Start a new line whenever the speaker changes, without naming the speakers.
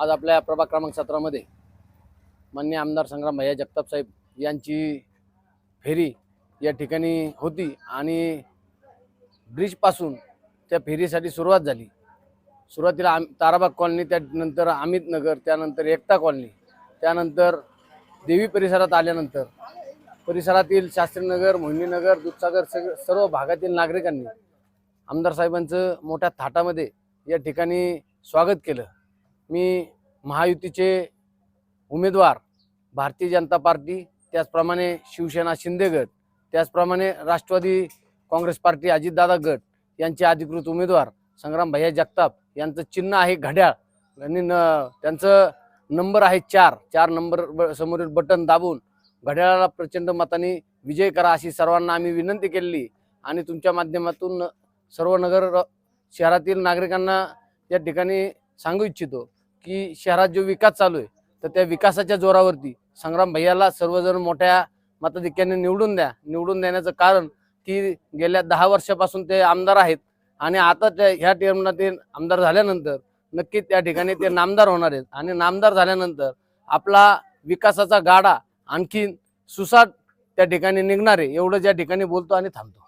आज आपल्या प्रभाग क्रमांक सतरामध्ये मान्य आमदार संग्राम भैया जगताप साहेब यांची फेरी या ठिकाणी होती आणि ब्रिजपासून त्या फेरीसाठी सुरुवात झाली. सुरुवातीला आम ताराबाग कॉलनी त्यानंतर अमित नगर त्यानंतर एकता कॉलनी त्यानंतर देवी परिसरात आल्यानंतर परिसरातील शास्त्रीनगर मोहिनीनगर दूधसागर सग सर्व भागातील नागरिकांनी आमदार साहेबांचं मोठ्या थाटामध्ये या ठिकाणी स्वागत केलं. मी महायुतीचे उमेदवार भारतीय जनता पार्टी त्याचप्रमाणे शिवसेना शिंदे गट त्याचप्रमाणे राष्ट्रवादी काँग्रेस पार्टी अजितदादा गट यांचे अधिकृत उमेदवार संग्राम भैया जगताप यांचं चिन्ह आहे घड्याळ. आणि न त्यांचं नंबर आहे चार चार नंबर ब- समोरील बटन दाबून घड्याळाला प्रचंड मताने विजय करा अशी सर्वांना आम्ही विनंती केलेली आणि तुमच्या माध्यमातून सर्व नगर शहरातील नागरिकांना या ठिकाणी सांगू इच्छितो. की शहरात जो विकास चालू आहे तर त्या विकासाच्या जोरावरती संग्राम भैयाला सर्वजण मोठ्या मताधिक्याने निवडून द्या. निवडून देण्याचं कारण की गेल्या दहा वर्षापासून ते आमदार आहेत आणि आता त्या ह्या टर्मला ते आमदार झाल्यानंतर नक्की त्या ठिकाणी ते नामदार होणार आहेत. आणि नामदार झाल्यानंतर आपला विकासाचा गाडा आणखीन सुसाट त्या ठिकाणी निघणार आहे. एवढं ज्या ठिकाणी बोलतो आणि थांबतो.